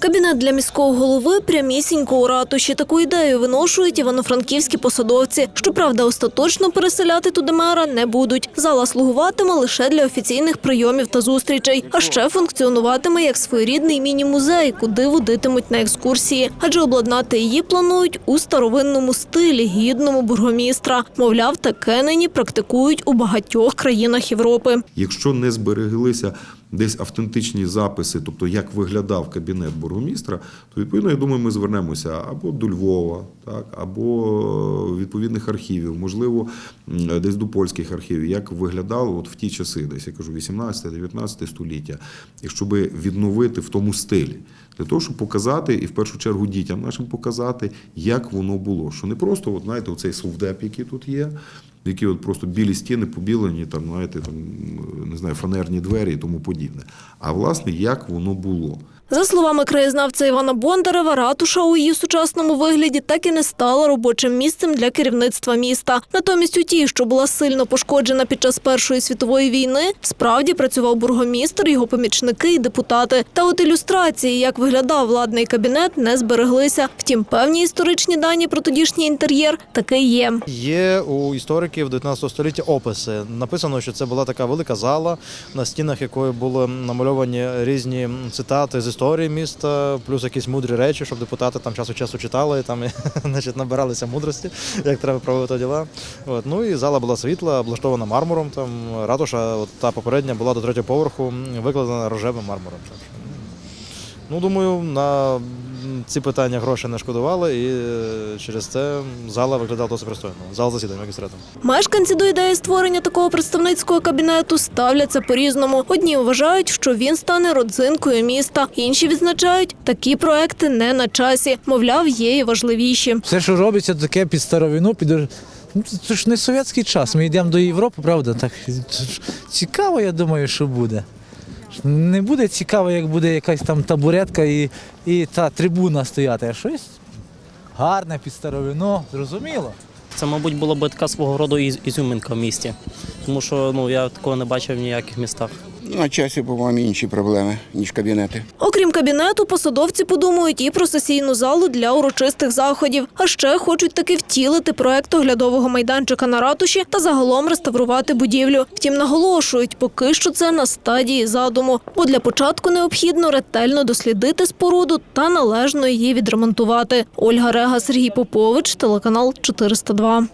Кабінет для міського голови прямісінько у ратуші. Таку ідею виношують івано-франківські посадовці. Щоправда, остаточно переселяти туди мера не будуть. Зала слугуватиме лише для офіційних прийомів та зустрічей, а ще функціонуватиме як своєрідний міні-музей, куди водитимуть на екскурсії. Адже обладнати її планують у старовинному стилі, гідному бургомістра. Мовляв, таке нині практикують у багатьох країнах Європи. Якщо не збереглися десь автентичні записи, тобто як виглядав кабінет бургомістра, то відповідно я думаю, ми звернемося або до Львова, так або відповідних архівів, можливо, десь до польських архівів, як виглядало от в ті часи, десь я кажу, 18-19 століття, і щоб відновити в тому стилі. Для того, щоб показати, і в першу чергу дітям нашим показати, як воно було. Що не просто, от, знаєте, оцей совдеп, який тут є, які от просто білі стіни побілені, там, знаєте, там, не знаю, фанерні двері і тому подібне. А власне, як воно було. За словами краєзнавця Івана Бондарева, ратуша у її сучасному вигляді так і не стала робочим місцем для керівництва міста. Натомість у тій, що була сильно пошкоджена під час Першої світової війни, справді працював бургомістр, його помічники і депутати. Та от ілюстрації, як виглядав владний кабінет, не збереглися. Втім, певні історичні дані про тодішній інтер'єр таки є. Є у істориків 19 століття описи. Написано, що це була така велика зала, на стінах якої були намальовані різні цитати з історії міста, плюс якісь мудрі речі, щоб депутати там час у часу читали, там значить, набиралися мудрості, як треба проводити діла. От. Ну і зала була світла, облаштована мармуром. Там ратуша, от та попередня була до третього поверху, викладена рожевим мармуром. Ну, думаю, на ці питання гроші не шкодували, і е, через це зала виглядала досить пристойно. Зал засідань магістратом. Мешканці до ідеї створення такого представницького кабінету ставляться по-різному. Одні вважають, що він стане родзинкою міста. Інші відзначають, такі проекти не на часі. Мовляв, є і важливіші. Все, що робиться, таке під старовину, під ну, це ж не совєтський час. Ми йдемо до Європи, правда? Так цікаво, я думаю, що буде. Не буде цікаво, як буде якась там табуретка і, і та трибуна стояти, а щось гарне під старовину, зрозуміло. Це, мабуть, була б така свого роду із- ізюминка в місті, тому що ну я такого не бачив в ніяких містах. На часі, по-моєму, інші проблеми, ніж кабінети. Окрім кабінету, посадовці подумають і про сесійну залу для урочистих заходів. А ще хочуть таки втілити проект оглядового майданчика на ратуші та загалом реставрувати будівлю. Втім, наголошують, поки що це на стадії задуму, бо для початку необхідно ретельно дослідити споруду та належно її відремонтувати. Ольга Рега, Сергій Попович, телеканал 402.